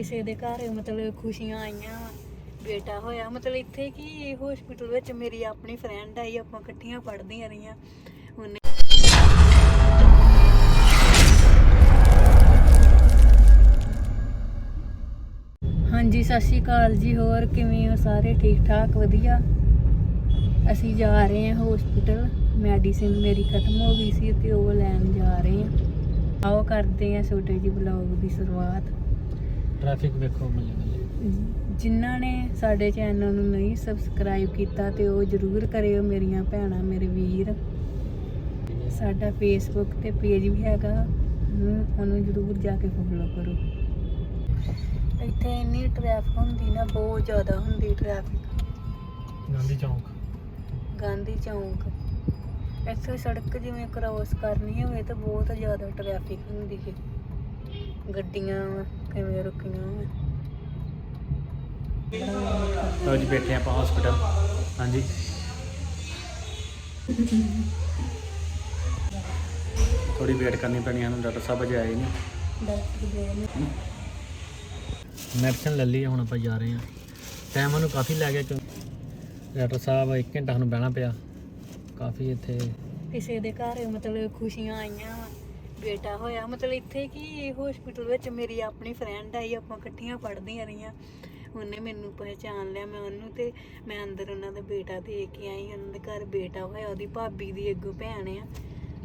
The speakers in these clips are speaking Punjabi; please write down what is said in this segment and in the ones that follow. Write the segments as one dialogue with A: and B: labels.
A: ਕਿਸੇ ਦੇ ਘਰ, ਮਤਲਬ ਖੁਸ਼ੀਆਂ ਆਈਆਂ, ਬੇਟਾ ਹੋਇਆ। ਮਤਲਬ ਇੱਥੇ ਕੀ ਹਸਪੀਟਲ ਵਿੱਚ ਮੇਰੀ ਆਪਣੀ ਫਰੈਂਡ ਆਈ, ਆਪਾਂ ਇਕੱਠੀਆਂ ਪੜ੍ਹਦੀਆਂ ਰਹੀਆਂ। ਉਹਨੇ ਹਾਂਜੀ, ਸਤਿ ਸ਼੍ਰੀ ਅਕਾਲ ਜੀ। ਹੋਰ ਕਿਵੇਂ ਹੋ? ਸਾਰੇ ਠੀਕ ਠਾਕ ਵਧੀਆ? ਅਸੀਂ ਜਾ ਰਹੇ ਹਾਂ ਹਸਪੀਟਲ ਮੈਡੀਸਿਨ ਮੇਰੀ ਖਤਮ ਹੋ ਗਈ ਸੀ ਤੇ ਉਹ ਲੈਣ ਜਾ ਰਹੇ ਹਾਂ। ਆਓ ਕਰਦੇ ਹਾਂ ਛੋਟੇ ਜੀ ਬਲੌਗ ਦੀ ਸ਼ੁਰੂਆਤ।
B: ਟ੍ਰੈਫਿਕ ਵੇਖੋ ਮੱਲੇ ਮੱਲੇ।
A: ਜਿਨ੍ਹਾਂ ਨੇ ਸਾਡੇ ਚੈਨਲ ਨੂੰ ਨਹੀਂ ਸਬਸਕ੍ਰਾਈਬ ਕੀਤਾ ਤੇ ਉਹ ਜਰੂਰ ਕਰਿਓ ਮੇਰੀਆਂ ਭੈਣਾਂ ਮੇਰੇ ਵੀਰ। ਸਾਡਾ ਫੇਸਬੁੱਕ ਤੇ ਪੇਜ ਵੀ ਹੈਗਾ ਉਹਨੂੰ- ਉਹਨੂੰ ਜਰੂਰ ਜਾ ਕੇ ਫੋਲੋ ਕਰੋ। ਇੱਥੇ ਇੰਨੀ ਟ੍ਰੈਫਿਕ ਹੁੰਦੀ ਨਾ ਬਹੁਤ ਜ਼ਿਆਦਾ ਹੁੰਦੀ ਟ੍ਰੈਫਿਕ
B: ਗਾਂਧੀ ਚੌਂਕ।
A: ਗਾਂਧੀ ਚੌਂਕ। ਇੱਥੇ ਸੜਕ ਜਿਵੇਂ ਕ੍ਰੋਸ ਕਰਨੀ ਹੋਵੇ ਤਾਂ ਬਹੁਤ ਜ਼ਿਆਦਾ ਟ੍ਰੈਫਿਕ ਹੁੰਦੀ ਹੈ। ਗੱਡੀਆਂ ਕਿਵੇਂ ਰੁਕੀਆਂ ਹੋਣ
B: ਲਓ ਜੀ ਬੈਠੇ ਆਪਾਂ ਹਸਪੀਟਲ ਹਾਂਜੀ। ਥੋੜੀ ਵੇਟ ਕਰਨੀ ਪੈਣੀ ਸਾਨੂੰ ਡਾਕਟਰ ਸਾਹਿਬ ਅਜੇ ਆਏ ਨਹੀਂ।
A: ਨੇ
B: ਮੈਡੀਸਨ ਲੈ ਲਈ ਹੁਣ ਆਪਾਂ ਜਾ ਰਹੇ ਹਾਂ। ਟਾਈਮ ਸਾਨੂੰ ਕਾਫੀ ਲੱਗ ਗਿਆ ਕਿਉਂ? ਡਾਕਟਰ ਸਾਹਿਬ 1 ਘੰਟਾ ਸਾਨੂੰ ਬਹਿਣਾ ਪਿਆ। ਕਾਫੀ ਇੱਥੇ
A: ਕਿਸੇ ਦੇ ਘਰ ਮਤਲਬ ਖੁਸ਼ੀਆਂ ਆਈਆਂ। ਬੇਟਾ ਹੋਇਆ, ਮਤਲਬ ਇੱਥੇ ਕੀ ਹਸਪੀਟਲ ਵਿੱਚ ਮੇਰੀ ਆਪਣੀ ਫਰੈਂਡ ਆਈ, ਆਪਾਂ ਇਕੱਠੀਆਂ ਪੜ੍ਹਦੀਆਂ ਰਹੀਆਂ। ਉਹਨੇ ਮੈਨੂੰ ਪਹਿਚਾਨ ਲਿਆ, ਮੈਂ ਉਹਨੂੰ ਤੇ ਮੈਂ ਅੰਦਰ ਉਹਨਾਂ ਦਾ ਬੇਟਾ ਦੇਖ ਕੇ ਆਈ, ਉਹਨਾਂ ਦੇ ਘਰ ਬੇਟਾ ਹੋਇਆ, ਉਹਦੀ ਭਾਬੀ ਦੀ ਅੱਗੋਂ ਭੈਣ ਆ।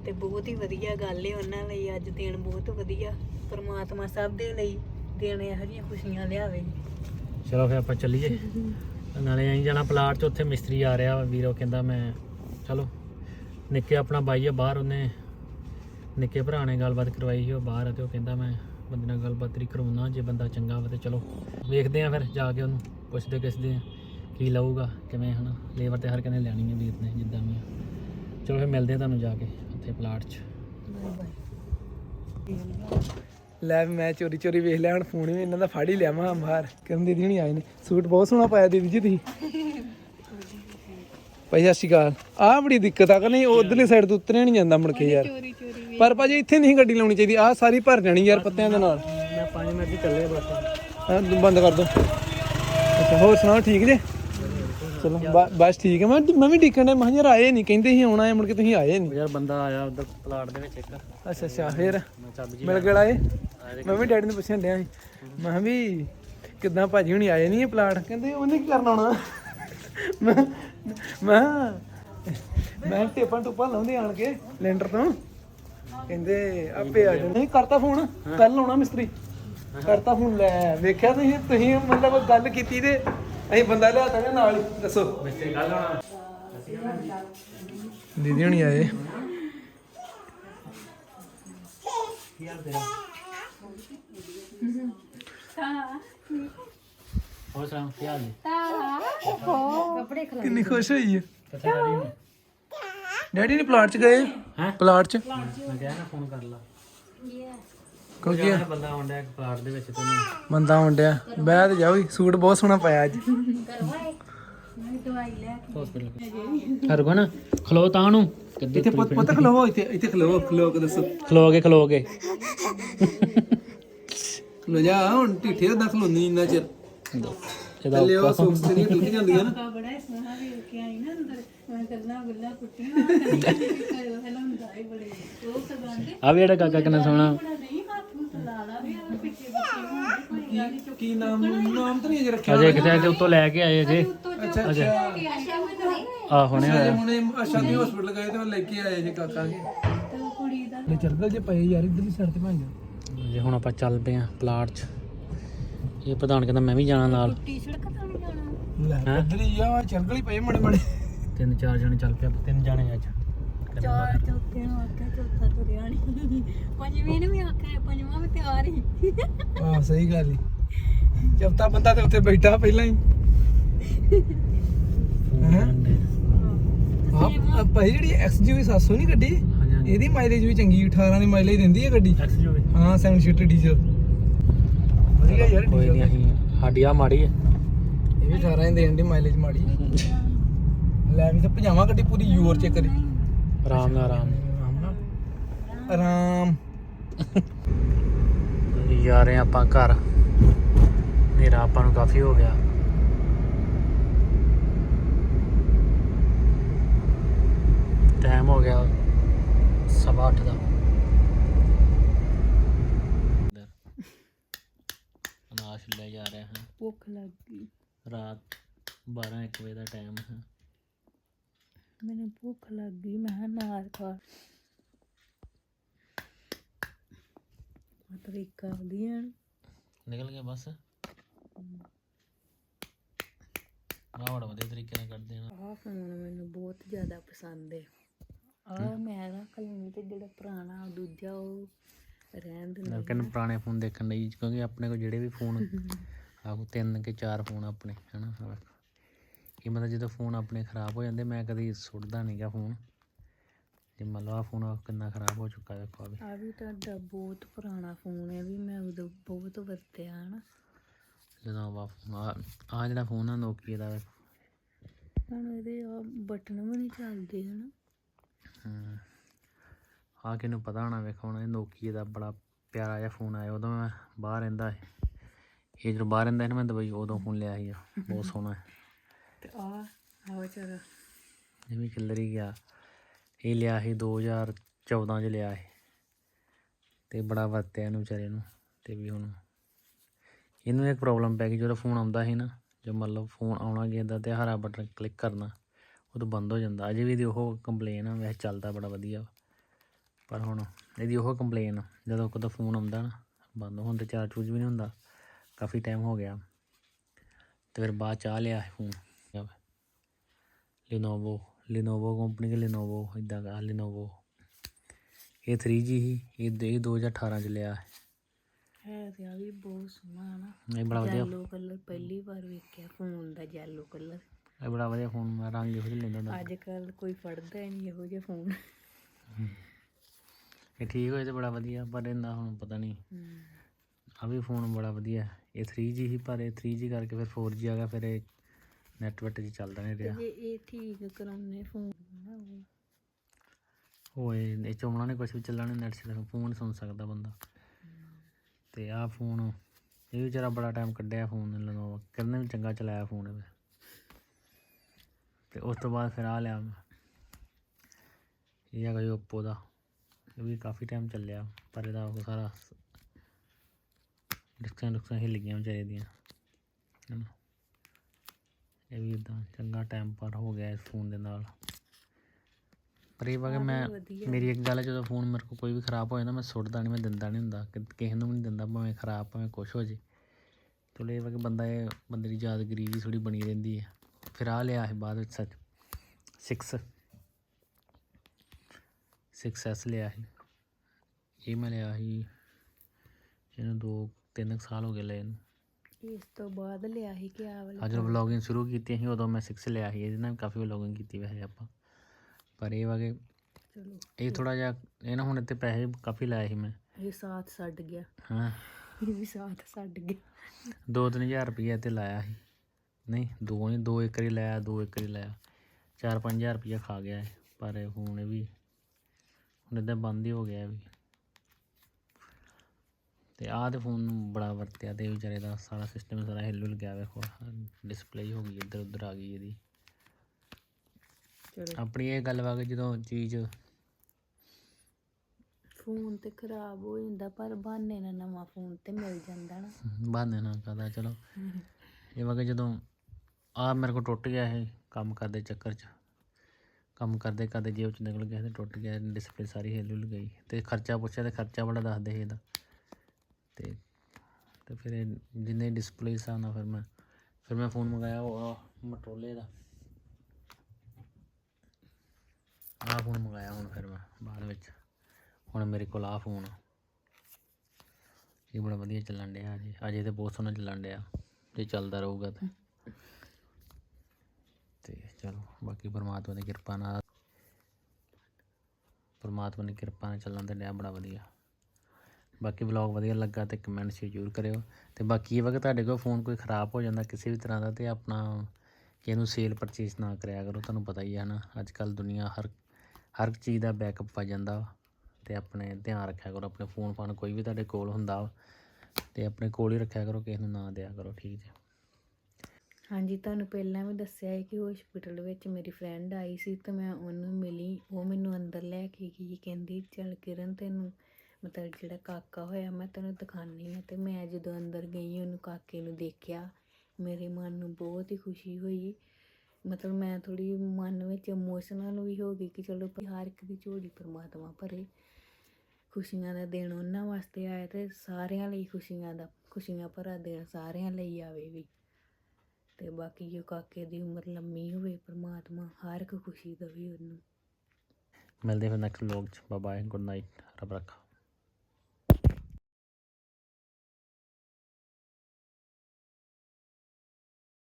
A: ਤੇ ਬਹੁਤ ਹੀ ਵਧੀਆ ਗੱਲ ਏ ਉਹਨਾਂ ਲਈ, ਅੱਜ ਦਿਨ ਬਹੁਤ ਵਧੀਆ, ਪਰਮਾਤਮਾ ਸਭ ਦੇ ਲਈ ਦਿਨ ਇਹੋ ਜਿਹੀਆਂ ਖੁਸ਼ੀਆਂ ਲਿਆਵੇ।
B: ਚਲੋ ਫਿਰ ਆਪਾਂ ਚੱਲੀਏ। ਨਾਲੇ ਆਈ ਜਾਣਾ ਪਲਾਟ 'ਚ ਉੱਥੇ ਮਿਸਤਰੀ ਆ ਰਿਹਾ ਵੀਰੋ ਕਹਿੰਦਾ ਮੈਂ, ਚਲੋ, ਨਿੱਕੇ ਆਪਣਾ ਬਾਈ ਆ, ਬਾਹਰ ਉਹਨੇ ਨਿੱਕੇ ਭਰਾ ਨੇ ਗੱਲਬਾਤ ਕਰਵਾਈ ਸੀ, ਉਹ ਬਾਹਰ ਆ ਤੇ ਉਹ ਕਹਿੰਦਾ ਮੈਂ ਬੰਦੇ ਨਾਲ ਗੱਲਬਾਤ ਤੇਰੀ ਕਰਾਉਣਾ ਜੇ ਬੰਦਾ ਚੰਗਾ ਵਾ ਤੇ ਚਲੋ। ਵੇਖਦੇ ਆ ਫਿਰ ਜਾ ਕੇ ਉਹਨੂੰ, ਪੁੱਛਦੇ ਕਿਸਦੇ ਆ, ਕੀ ਲਊਗਾ, ਕਿਵੇਂ ਹਨਾ, ਲੇਬਰ ਤੇ ਹਰ ਕਹਿੰਦੇ ਲੈਣੀ ਹੈ ਵੀਰ ਨੇ, ਜਿੱਦਾਂ ਵੀ ਆ। ਚਲੋ ਫਿਰ ਮਿਲਦੇ ਆ ਤੁਹਾਨੂੰ ਜਾ ਕੇ, ਉੱਥੇ ਪਲਾਟ 'ਚ।
C: ਲੈ ਵੀ ਮੈਂ ਚੋਰੀ ਚੋਰੀ ਵੇਖ ਲਿਆ, ਹੁਣ ਫੋਨ ਵੀ ਇਹਨਾਂ ਦਾ ਫੜ ਹੀ ਲਿਆ, ਮੈਂ ਬਾਹਰ। ਕਿਰਨ ਦੀਦੀ ਹੁਣੀ ਆਏ ਨੇ, ਸੂਟ ਬਹੁਤ ਸੋਹਣਾ ਪਾਇਆ ਦੀਦੀ ਜੀ ਤੁਸੀਂ। ਭਾਈ ਸਤਿ ਸ਼੍ਰੀ ਅਕਾਲ। ਆਹ ਬੜੀ ਦਿੱਕਤ ਆ ਕਿ ਨਹੀਂ ਉਧਰਲੀ ਸਾਈਡ ਤੋਂ ਉਤਰਿਆ ਨਹੀਂ ਜਾਂਦਾ ਮੁੜ ਕੇ ਯਾਰ।
A: ਚੋਰੀ ਚੋਰੀ
C: ਪਰ ਭਾਜੀ ਇੱਥੇ ਨਹੀਂ ਗੱਡੀ ਲਾਉਣੀ ਚਾਹੀਦੀ ਆਹ ਸਾਰੀ ਭਰ ਜਾਣੀ ਯਾਰ ਪੱਤਿਆਂ ਦੇ ਨਾਲ।
B: ਮੈਂ 5 ਮਿੰਟ ਹੀ ਚੱਲੇ ਬਸ।
C: ਹਾਂ ਬੰਦ ਕਰ ਦੋ। ਅੱਛਾ ਹੋਰ ਸੁਣਾਓ ਠੀਕ ਜੇ? ਚਲੋ ਬ- ਬਸ ਠੀਕ ਹੈ ਮੈਂ ਮੈਂ ਵੀ ਡੀਕਣ ਦੇ ਮੈਂ ਕਿਹਾ ਯਾਰ ਆਏ ਨਹੀਂ ਕਹਿੰਦੇ ਸੀ ਆਉਣਾ ਹੈ ਮੁੜ ਕੇ ਤੁਸੀਂ ਆਏ ਨਹੀਂ
B: ਯਾਰ ਬੰਦਾ ਆਇਆ ਉਧਰ ਪਲਾਟ ਦੇ ਵਿੱਚ ਇੱਕ।
C: ਅੱਛਾ ਅੱਛਾ ਫੇਰ?
B: ਚਾਬੀ
C: ਮਿਲ ਗਏ ਆਏ? ਮੈਂ ਵੀ ਡੈਡੀ ਨੂੰ ਪੁੱਛਣ ਡਿਆ ਸੀ। ਮੈਂ ਕਿਹਾ ਵੀ ਕਿੱਦਾਂ ਭਾਜੀ ਹੁਣੀ ਆਏ ਨਹੀਂ ਇਹ ਪਲਾਟ? ਕਹਿੰਦੇ ਉਹਨੇ ਕੀ ਕਰਨਾ ਆਉਣਾ ਮੈਂ ਮੈਂ ਮੈਂ ਟੇਪਾਂ ਟੁਪਾਂ ਲਾਉਂਦੇ ਆਣ ਕੇ ਲੈਂਟਰ ਤੋਂ। ਕਹਿੰਦੇ ਆਪੇ ਆ ਜਾਣੇ ਨਹੀਂ ਕਰਤਾ ਫੋਨ। ਕੱਲ ਆਉਣਾ ਮਿਸਤਰੀ। ਕਰਤਾ ਫੋਨ ਲੈ। ਵੇਖਿਆ ਤੁਸੀਂ? ਤੁਸੀਂ ਮਤਲਬ ਗੱਲ ਕੀਤੀ ਤੇ ਅਸੀਂ ਬੰਦਾ ਲਿਆਤਾ ਨੇ ਨਾਲ ਹੀ। ਦੱਸੋ।
B: ਮਿਸਤਰੀ ਗੱਲ ਹੋਣਾ
C: ਦੀਦੀ ਹੁਣੀ ਆਏ।
B: ਹੋਰ ਸੁਣਾ ਕੀ ਹਾਲ ਜੀ
C: ਕਿੰਨੀ ਖੁਸ਼ ਹੋਈ ਹੈ
B: ਕਿੱਥੇ ਜਾ ਰਹੀ ਹੁਣ।
C: ਡੈਡੀ ਨੇ ਪਲਾਟ 'ਚ ਗਏ?
B: ਹੈਂ?
C: ਪਲਾਟ 'ਚ?
B: ਮੈਂ ਕਿਹਾ ਨਾ ਫੋਨ ਕਰ ਲਾ।
C: ਕਿਉਂਕਿ
B: ਕਿਹਾ ਬੰਦਾ ਆਉਂਦਾ ਇੱਕ ਪਲਾਟ ਦੇ ਵਿੱਚ ਤੈਨੂੰ
C: ਬੰਦਾ ਹੁੰਡਿਆ ਬਹਿ ਤੇ ਜਾਓ ਸੂਟ ਬਹੁਤ ਸੋਹਣਾ ਪਾਇਆ ਅੱਜ।
A: ਦਵਾਈ ਲੈ
B: ਹਸਪੀਟਲ ਹਰਗੁਣ ਖਲੋ ਤਾਂ ਨੂੰ। ਕਿੱਦੇ
C: ਇੱਥੇ ਪੁੱਤ ਪੁੱਤ ਖਲੋਵੋ ਇੱਥੇ ਇੱਥੇ ਖਲੋਵੋ ਖਲੋ ਕੇ ਦੱਸੋ।
B: ਖਲੋ ਕੇ ਖਲੋ ਕੇ।
C: ਖਲੋ ਜਾ ਹੁਣ ਢਿੱਠੇ ਦਾ ਖਲੋਨੀ ਇੰਨਾ ਚਿਰ।
B: ਇਹਦਾ
C: ਥੱਲੇ ਉਹ ਸੋਕਸ ਤੇਰੀਆਂ ਟੁੱਟ ਜਾਂਦੀਆਂ ਨਾ।
A: ਕਾ ਬੜਾ ਸੋਹਣਾ ਵੇਖ ਕੇ ਆਈ ਨਾ ਅੰਦਰ। ਮੈਂ ਗੱਲਾਂ ਗੁੱਲਾਂ ਕੁੱਟੀਆਂ ਕਰੋ ਹਲਾਉਂਦਾ ਹੀ ਬੜੇ। ਉਹ ਸਗਾਂਦੇ
B: ਆ ਵੀ ਜਿਹੜਾ ਕਾਕਾ ਕਿੰਨਾ ਸੋਹਣਾ।
A: ਬੜਾ ਨਹੀਂ ਹੱਥ ਨੂੰ ਲਾ ਲਾ ਵੀ ਆ ਪਿੱਛੇ ਪਿੱਛੇ ਹੋਣ ਕੋਈ ਗੱਲ ਨਹੀਂ
C: ਕੀ ਨਾਮ ਨਾਮ ਤਾਂ ਨਹੀਂ ਅਜੇ ਰੱਖਿਆ
B: ਅਜੇ ਕਿਤੇ ਤੇ ਉੱਤੋਂ ਲੈ ਕੇ ਆਏ ਅਜੇ।
C: ਅੱਛਾ ਅੱਛਾ।
B: ਆ ਹੁਣੇ
C: ਅਜੇ ਹੁਣੇ ਆਸ਼ਾ ਦੀ ਹਸਪੀਟਲ ਗਏ ਤੇ ਉਹ ਲੈ ਕੇ ਆਏ ਜੇ ਕਾਕਾ ਕੇ
A: ਤੇ ਉਹ ਕੁੜੀ ਦਾ
C: ਲੈ ਚਰਗਲ ਜੇ ਪਏ ਯਾਰ ਇਧਰਲੀ ਸਾਈਡ ਤੇ ਭਾਈ ਜਾ।
B: ਜੇ ਹੁਣ ਆਪਾਂ ਚੱਲ ਪਏ ਆ ਪਲਾਟ 'ਚ। ਇਹ ਪ੍ਰਧਾਨ ਕਹਿੰਦਾ ਮੈਂ ਵੀ ਜਾਣਾ ਨਾਲ।
A: ਟੀ-ਸ਼ਰਟ ਕਦੋਂ ਜਾਣਾ
C: ਲੈ ਇਧਰਲੀ ਆ ਚਰਗਲ ਹੀ ਪਏ ਮੜੇ ਮੜੇ।
B: ਤਿੰਨ ਚਾਰ ਜਣੇ ਚੱਲ ਪਏ ਆਪਾਂ ਤਿੰਨ ਜਾਣੇ ਅੱਜ।
A: ਚਾਰ ਚੌਥੇ ਨੂੰ ਆਖਿਆ ਚੌਥਾ ਤੁਰਿਆ ਨਹੀਂ ਪੰਜਵੀਂ ਨੂੰ ਵੀ ਆਖਿਆ ਪੰਜਵਾਂ ਵੀ ਤਿਆਰ ਹੀ।
C: ਆਹ ਸਹੀ ਗੱਲ ਹੀ ਚਪਤਾ ਬੰਦਾ ਤੇ ਉੱਥੇ ਬੈਠਾ ਪਹਿਲਾਂ ਹੀ। ਆ ਭਾਈ ਜਿਹੜੀ XUV 700 ਨਹੀਂ ਗੱਡੀ
B: ਹਾਂਜੀ ਹਾਂਜੀ।
C: ਇਹਦੀ ਮਾਈਲੇਜ ਵੀ ਚੰਗੀ 18 ਦੀ ਮਾਈਲੇਜ ਦਿੰਦੀ ਹੈ ਗੱਡੀ।
B: ਐਕਸ ਜੋ
C: ਹਾਂ 7 ਸੀਟਰ ਡੀਜ਼ਲ ਵਧੀਆ ਯਾਰ
B: ਕੋਈ ਨਹੀਂ ਅਸੀਂ ਸਾਡੀ ਆ ਮਾੜੀ ਹੈ
C: ਇਹ ਵੀ 18 ਦੀ ਦੇਣ ਦੀ ਮਾਈਲੇਜ ਮਾੜੀ ਲੈ ਵੀ ਤਾਂ ਭਜਾਵਾਂ ਗੱਡੀ ਪੂਰੀ ਯੂਰ ਚੈੱਕ ਕਰੀ
B: ਆਰਾਮ ਨਾਲ ਆਰਾਮ
C: ਆਰਾਮ ਨਾਲ। ਆਰਾਮ।
B: ਜਾ ਰਹੇ ਹਾਂ ਆਪਾਂ ਘਰ। ਹਨੇਰਾ ਆਪਾਂ ਨੂੰ ਕਾਫੀ ਹੋ ਗਿਆ। ਟਾਈਮ ਹੋ ਗਿਆ ਸਵਾ ਅੱਠ ਦਾ ਅਨਾਸ਼ ਲੈ ਜਾ ਰਹੇ ਹਾਂ
A: ਭੁੱਖ ਲੱਗ ਗਈ।
B: ਰਾਤ 12 1 ਵਜੇ ਦਾ ਟਾਈਮ ਹੈ।
A: ਮੈਨੂੰ ਭੁੱਖ ਲੱਗ ਗਈ ਮੈਂ ਕਿਹਾ ਨਾਲ ਖਾ। ਤਰੀਕਾ ਵਧੀਆ ਨਾ।
B: ਨਿਕਲ ਗਿਆ ਬਸ? ਆਹ ਬੜਾ ਵਧੀਆ ਤਰੀਕੇ ਨਾਲ ਕਰਦੇ ਆ।
A: ਆਹ ਫੋਨ ਮੈਨੂੰ ਬਹੁਤ ਜ਼ਿਆਦਾ ਪਸੰਦ ਹੈ ਆਹ ਮੈਂ ਰੱਖ ਲੈਣੀ ਤੇ ਜਿਹੜਾ ਪੁਰਾਣਾ ਉਹ ਦੂਜਾ ਉਹ ਰਹਿਣ ਦਿੰਦਾ
B: ਲੇਕਿਨ ਪੁਰਾਣੇ ਫੋਨ ਦੇਖਣ ਲਈ ਕਿਉਂਕਿ ਆਪਣੇ ਕੋਲ ਜਿਹੜੇ ਵੀ ਫੋਨ ਆਪ ਤਿੰਨ ਕੇ ਚਾਰ ਫੋਨ ਆਪਣੇ ਹਨਾ? ਆਹ। ਇਹ ਮਤਲਬ ਜਦੋਂ ਫੋਨ ਆਪਣੇ ਖਰਾਬ ਹੋ ਜਾਂਦੇ ਮੈਂ ਕਦੀ ਸੁੱਟਦਾ ਨਹੀਂਗਾ ਫੋਨ। ਜੇ ਮੰਨ ਲਓ ਆਹ ਫੋਨ ਆਹ ਕਿੰਨਾ ਖਰਾਬ ਹੋ ਚੁੱਕਾ ਦੇਖੋ ਆ ਵੀ।
A: ਆ ਵੀ ਤੁਹਾਡਾ ਬਹੁਤ ਪੁਰਾਣਾ ਫੋਨ ਹੈ ਵੀ ਮੈਂ ਉਦੋਂ ਬਹੁਤ ਵਰਤਿਆ ਹਨਾ?
B: ਜਦੋਂ ਆ ਆ ਜਿਹੜਾ ਫੋਨ ਆ ਨੋਕੀਆ ਦਾ
A: ਹੁਣ ਇਹਦੇ ਆ ਬਟਨ ਵੀ ਨਹੀਂ ਚੱਲਦੇ ਹਨਾ।
B: ਆ ਕਿਹਨੂੰ ਪਤਾ ਹੋਣਾ ਵੇਖੋ ਹੁਣ ਇਹ ਨੋਕੀਆ ਦਾ ਬੜਾ ਪਿਆਰਾ ਜਿਹਾ ਫੋਨ ਆਇਆ ਉਦੋਂ ਮੈਂ ਬਾਹਰ ਰਹਿੰਦਾ ਸੀ। ਇਹ ਜਦੋਂ ਬਾਹਰ ਰਹਿੰਦਾ ਸੀ ਨਾ ਮੈਂ ਦੁਬਈ ਉਦੋਂ ਫੋਨ ਲਿਆ ਸੀ ਬਹੁਤ ਸੋਹਣਾ ਹੈ।
A: ਤੇ ਆ ਆ ਵਿਚਾਰਾ
B: ਇਹ ਵੀ ਕਿੱਲਰ ਹੀ ਗਿਆ ਇਹ ਲਿਆ ਸੀ 2014 ਚ ਲਿਆ ਸੀ। ਤੇ ਬੜਾ ਵਰਤਿਆ ਇਹਨੂੰ ਵਿਚਾਰੇ ਨੂੰ ਤੇ ਵੀ ਹੁਣ ਇਹਨੂੰ ਇੱਕ ਪ੍ਰੋਬਲਮ ਪੈ ਗਈ ਜਦੋਂ ਫੋਨ ਆਉਂਦਾ ਸੀ ਨਾ ਜੋ ਮਤਲਬ ਫੋਨ ਆਉਣਾ ਜਾਂਦਾ ਤੇ ਹਰਾ ਬਟਨ ਕਲਿੱਕ ਕਰਨਾ ਉਦੋਂ ਬੰਦ ਹੋ ਜਾਂਦਾ। ਅਜੇ ਵੀ ਇਹਦੀ ਉਹ ਕੰਪਲੇਨ ਆ ਵੈਸੇ ਚੱਲਦਾ ਬੜਾ ਵਧੀਆ। ਪਰ ਹੁਣ ਇਹਦੀ ਉਹ ਕੰਪਲੇਨ ਜਦੋਂ ਕਦੋਂ ਫੋਨ ਆਉਂਦਾ ਨਾ ਬੰਦ ਹੋਣ ਤੇ ਚਾਰਜ ਚੂਜ ਵੀ ਨਹੀਂ ਹੁੰਦਾ। ਕਾਫੀ ਟਾਈਮ ਹੋ ਗਿਆ। ਤੇ ਫਿਰ ਬਾਅਦ ਚ ਆ ਲਿਆ ਫੋਨ ਲਿਨੋਵੋ ਲਿਨੋਵੋ ਕੰਪਨੀ ਦਾ ਲਿਨੋਵੋ ਇਦਾਂ ਦਾ ਲਿਨੋਵੋ ਇਹ 3G ਸੀ ਇਹ ਦੇ- ਇਹ 2018 ਚ ਲਿਆ।
A: ਹੈ ਤੇ ਆ ਵੀ ਬਹੁਤ ਸੋਹਣਾ ਹਨਾ
B: ਇਹ ਬੜਾ ਵਧੀਆ।
A: ਯੈਲੋ ਕਲਰ ਪਹਿਲੀ ਵਾਰ ਵੇਖਿਆ ਫੋਨ ਦਾ ਯੈਲੋ ਕਲਰ
B: ਇਹ ਬੜਾ ਵਧੀਆ ਫੋਨ ਮੈਂ ਰੰਗ ਇਹੋ ਜਿਹਾ ਲੈਂਦਾ ਹੁੰਦਾ।
A: ਅੱਜ ਕੱਲ ਕੋਈ ਫੜਦਾ ਹੀ ਨਹੀਂ ਇਹੋ ਜਿਹੇ ਫੋਨ
B: ਇਹ ਠੀਕ ਹੋਏ ਤੇ ਬੜਾ ਵਧੀਆ ਪਰ ਇਹਦਾ ਹੁਣ ਪਤਾ ਨਹੀਂ। ਆ ਵੀ ਫੋਨ ਬੜਾ ਵਧੀਆ। ਹੈ। ਇਹ 3G ਸੀ ਪਰ ਇਹ 3G ਕਰਕੇ ਫਿਰ 4G ਆ ਗਿਆ ਫਿਰ ਇਹ ਨੈਟਵਰਕ 'ਚ ਚੱਲਦਾ ਨਹੀਂ ਰਿਹਾ।
A: ਜੇ ਇਹ ਠੀਕ ਕਰਾਉਣੇ ਫੋਨ
B: ਹੋਏ ਇਹ ਚੋਮਣਾ ਨੇ ਕੁਝ ਵੀ ਚੱਲਣਾ ਨਹੀਂ ਨੈਟ 'ਚ ਫੋਨ ਸੁਣ ਸਕਦਾ ਬੰਦਾ। ਤੇ ਆਹ ਫੋਨ ਇਹ ਵਿਚਾਰਾ ਬੜਾ ਟਾਈਮ ਕੱਢਿਆ ਫੋਨ ਲਨੋਵਾ ਕਹਿੰਦੇ ਵੀ ਚੰਗਾ ਚਲਾਇਆ ਫੋਨ ਇਹ। ਤੇ ਉਸ ਤੋਂ ਬਾਅਦ ਫਿਰ ਆ ਲਿਆ ਇਹ ਹੈਗਾ ਜੀ Oppo ਦਾ। ਇਹ ਵੀ ਕਾਫੀ ਟਾਈਮ ਚੱਲਿਆ ਪਰ ਇਹਦਾ ਉਹ ਸਾਰਾ ਡਿਸਕਾਂ ਡਿਸਕਾਂ ਹਿੱਲ ਗਈਆਂ ਵਿਚਾਰੇ ਦੀਆਂ ਹੈ ਨਾ ਇਹ ਵੀ ਇਦਾਂ ਚੰਗਾ ਟਾਈਮ ਪਾਰ ਹੋ ਗਿਆ ਇਸ ਫੋਨ ਦੇ ਨਾਲ। ਪਰ ਇਹ ਵਾ ਕਿ ਮੈਂ। ਮੇਰੀ ਇੱਕ ਗੱਲ ਹੈ ਜਦੋਂ ਫੋਨ ਮੇਰੇ ਕੋਲ ਕੋਈ ਵੀ ਖਰਾਬ ਹੋ ਜਾਂਦਾ ਮੈਂ ਸੁੱਟਦਾ ਨਹੀਂ ਮੈਂ ਦਿੰਦਾ ਨਹੀਂ ਹੁੰਦਾ। ਕਿਸੇ ਨੂੰ ਵੀ ਨਹੀਂ ਦਿੰਦਾ ਭਾਵੇਂ ਖਰਾਬ ਭਾਵੇਂ ਕੁਛ ਹੋ ਜੇ। ਚਲੋ ਇਹ ਵਾ ਕਿ ਬੰਦਾ ਇਹ ਬੰਦੇ ਦੀ ਯਾਦਗਿਰੀ ਵੀ ਥੋੜੀ ਬਣੀ ਰਹਿੰਦੀ ਹੈ ਫਿਰ ਆ ਲਿਆ ਸੀ ਬਾਅਦ ਵਿੱਚ ਸੱਚ। 6 6S ਲਿਆ ਸੀ। ਇਹ ਮੈਂ ਲਿਆ ਸੀ ਇਹਨੂੰ ਦੋ ਤਿੰਨ ਕੁ ਸਾਲ ਹੋ ਗਏ ਲਏ ਨੂੰ।
A: ਇਸ ਤੋਂ ਬਾਅਦ ਲਿਆ ਸੀ ਕਿ ਆ ਵਾਲਾ।
B: ਅੱਜ ਵਲੌਗਿੰਗ ਸ਼ੁਰੂ ਕੀਤੀ ਸੀ ਉਦੋਂ ਮੈਂ 6 ਲਿਆ ਸੀ। ਇਹਦੇ ਨਾਲ ਕਾਫੀ ਵਲੌਗਿੰਗ ਕੀਤੀ ਵੈਸੇ ਆਪਾਂ। ਪਰ ਇਹ ਵਾ ਕਿ
A: ਚਲੋ।
B: ਇਹ ਥੋੜਾ ਜਿਹਾ ਇਹ ਨਾ ਹੁਣ ਇੱਥੇ ਪੈਸੇ ਕਾਫੀ ਲਾਏ ਸੀ ਮੈਂ।
A: ਇਹ ਸਾਥ ਛੱਡ ਗਿਆ।
B: ਹਾਂ।
A: ਇਹ ਵੀ ਸਾਥ ਛੱਡ ਗਿਆ।
B: ਦੋ ਤਿੰਨ ਹਜ਼ਾਰ ਰੁਪਈਆ ਤੇ ਲਾਇਆ ਸੀ। ਨਹੀਂ ਦੋ ਨਹੀਂ ਦੋ ਏਕੜ ਹੀ ਲਾਇਆ ਦੋ ਏਕੜ ਹੀ ਲਾਇਆ। ਚਾਰ ਪੰਜ ਹਜ਼ਾਰ ਰੁਪਈਆ ਖਾ ਗਿਆ ਇਹ। ਪਰ ਹੁਣ ਇਹ ਵੀ ਹੁਣ ਇਦਾਂ ਬੰਦ ਹੀ ਹੋ ਗਿਆ ਇਹ ਵੀ। ਤੇ ਆਹ ਤੇ ਫੋਨ ਨੂੰ ਬੜਾ ਵਰਤਿਆ ਤੇ ਵਿਚਾਰੇ ਦਾ ਸਾਰਾ ਸਿਸਟਮ ਸਾਰਾ ਹਿੱਲ ਹੁੱਲ ਗਿਆ ਵੇਖੋ ਡਿਸਪਲੇ ਹੋ ਗਈ ਇੱਧਰ ਉੱਧਰ ਆ ਗਈ ਇਹਦੀ। ਆਪਣੀ ਇਹ ਗੱਲ ਵਾ ਕਿ ਜਦੋਂ ਚੀਜ਼
A: ਫੋਨ ਤੇ ਖਰਾਬ ਹੋ ਜਾਂਦਾ ਪਰ ਬਹਾਨੇ ਨਾਲ ਨਵਾਂ ਫੋਨ ਤੇ ਮਿਲ ਜਾਂਦਾ ਨਾ।
B: ਬਹਾਨੇ ਨਾ ਕਹਦਾ ਚਲੋ। ਇਹ ਵਾ ਕਿ ਜਦੋਂ ਆ ਮੇਰੇ ਕੋਲ ਟੁੱਟ ਗਿਆ ਇਹ ਕੰਮ ਕਰਦੇ ਚੱਕਰ 'ਚ ਕੰਮ ਕਰਦੇ ਕਰਦੇ ਜੇਬ 'ਚ ਨਿਕਲ ਗਿਆ ਤੇ ਟੁੱਟ ਗਿਆ ਡਿਸਪਲੇ ਸਾਰੀ ਹਿੱਲ ਹੁੱਲ ਗਈ ਤੇ ਖਰਚਾ ਪੁੱਛਿਆ ਤੇ ਖਰਚਾ ਬੜਾ ਦੱਸਦੇ ਸੀ ਇਹਦਾ। ਤੇ ਤੇ ਫਿਰ ਜਿੰਨੇ ਡਿਸਪਲੇ ਹਿਸਾਬ ਨਾਲ ਫਿਰ ਮੈਂ ਫਿਰ ਮੈਂ ਫੋਨ ਮੰਗਾਇਆ ਉਹ ਮਟੋਲੇ ਦਾ। ਆਹ ਫੋਨ ਮੰਗਾਇਆ ਹੁਣ ਫਿਰ ਮੈਂ ਬਾਅਦ ਵਿੱਚ। ਹੁਣ ਮੇਰੇ ਕੋਲ ਆਹ ਫੋਨ ਇਹ ਬੜਾ ਵਧੀਆ ਚੱਲਣ ਡਿਆ ਜੀ ਅਜੇ ਤੇ ਬਹੁਤ ਸੋਹਣਾ ਚੱਲਣ ਡਿਆ। ਜੇ ਚੱਲਦਾ ਰਹੂਗਾ ਤੇ। ਤੇ ਚਲੋ, ਬਾਕੀ ਪਰਮਾਤਮਾ ਦੀ ਕਿਰਪਾ ਨਾਲ, ਪਰਮਾਤਮਾ ਦੀ ਕਿਰਪਾ ਨਾਲ ਚੱਲਣ ਤੇ ਡਿਆ ਬੜਾ ਵਧੀਆ। ਬਾਕੀ ਵਲੌਗ ਵਧੀਆ ਲੱਗਾ ਤੇ ਕਮੈਂਟ ਜ਼ਰੂਰ ਕਰਿਓ। ਤੇ ਬਾਕੀ ਇਹ ਵਾ ਕਿ ਤੁਹਾਡੇ ਕੋਲ ਫੋਨ ਕੋਈ ਖਰਾਬ ਹੋ ਜਾਂਦਾ ਕਿਸੇ ਵੀ ਤਰ੍ਹਾਂ ਦਾ ਤੇ ਆਪਣਾ ਕਿ ਇਹਨੂੰ ਸੇਲ ਪਰਚੇਸ ਨਾ ਕਰਿਆ ਕਰੋ, ਤੁਹਾਨੂੰ ਪਤਾ ਹੀ ਹੈ ਨਾ ਅੱਜ ਕੱਲ ਦੁਨੀਆ ਹਰ ਹਰ ਇੱਕ ਚੀਜ਼ ਦਾ ਬੈਕਅਪ ਪਾ ਜਾਂਦਾ ਵਾ ਤੇ ਆਪਣੇ ਧਿਆਨ ਰੱਖਿਆ ਕਰੋ, ਆਪਣੇ ਫੋਨ ਫਾਨ ਕੋਈ ਵੀ ਤੁਹਾਡੇ ਕੋਲ ਹੁੰਦਾ ਵਾ ਤੇ ਆਪਣੇ ਕੋਲ ਹੀ ਰੱਖਿਆ ਕਰੋ, ਕਿਸੇ ਨੂੰ ਨਾ ਦਿਆ ਕਰੋ, ਠੀਕ ਜੀ?
A: ਹਾਂਜੀ, ਤੁਹਾਨੂੰ ਪਹਿਲਾਂ ਵੀ ਦੱਸਿਆ ਹੈ ਕਿ ਹਸਪੀਟਲ ਵਿੱਚ ਮੇਰੀ ਫਰੈਂਡ ਆਈ ਸੀ ਤੇ ਮੈਂ ਉਹਨੂੰ ਮਿਲੀ, ਉਹ ਮੈਨੂੰ ਅੰਦਰ ਲੈ ਕੇ ਗਈ, ਕਹਿੰਦੀ, ਚੱਲ ਕਿਰਨ, ਤੈਨੂੰ ਮਤਲਬ ਜਿਹੜਾ ਕਾਕਾ ਹੋਇਆ, ਮੈਂ ਤੈਨੂੰ ਦਿਖਾਣੀ ਆ ਤੇ ਮੈਂ ਜਦੋਂ ਅੰਦਰ ਗਈ, ਉਹਨੂੰ ਕਾਕੇ ਨੂੰ ਦੇਖਿਆ, ਮੇਰੇ ਮਨ ਨੂੰ ਬਹੁਤ ਹੀ ਖੁਸ਼ੀ ਹੋਈ। ਮਤਲਬ ਮੈਂ ਥੋੜੀ ਮਨ ਵਿੱਚ ਇਮੋਸ਼ਨਲ ਵੀ ਹੋ ਗਈ ਕਿ ਚਲੋ ਹਰ ਇੱਕ ਦੀ ਝੋਲੀ ਪਰਮਾਤਮਾ ਭਰੇ। ਖੁਸ਼ੀਆਂ ਦਾ ਦਿਨ ਉਹਨਾਂ ਵਾਸਤੇ ਆਇਆ ਤੇ ਸਾਰਿਆਂ ਲਈ ਖੁਸ਼ੀਆਂ ਦਾ, ਖੁਸ਼ੀਆਂ ਭਰਾ ਦਿਨ ਸਾਰਿਆਂ ਲਈ ਆਵੇ ਵੀ। ਤੇ ਬਾਕੀ ਜੋ ਕਾਕੇ ਦੀ ਉਮਰ ਲੰਮੀ ਹੋਵੇ, ਪਰਮਾਤਮਾ ਹਰ ਇੱਕ ਖੁਸ਼ੀ ਦੇਵੇ ਉਹਨੂੰ।
B: ਮਿਲਦੇ ਫਿਰ ਨੈਕਸਟ ਵਲੌਗ ਚ। ਬਾਏ ਬਾਏ ਗੁੱਡ ਨਾਈਟ ਰੱਬ ਰੱਖਾ।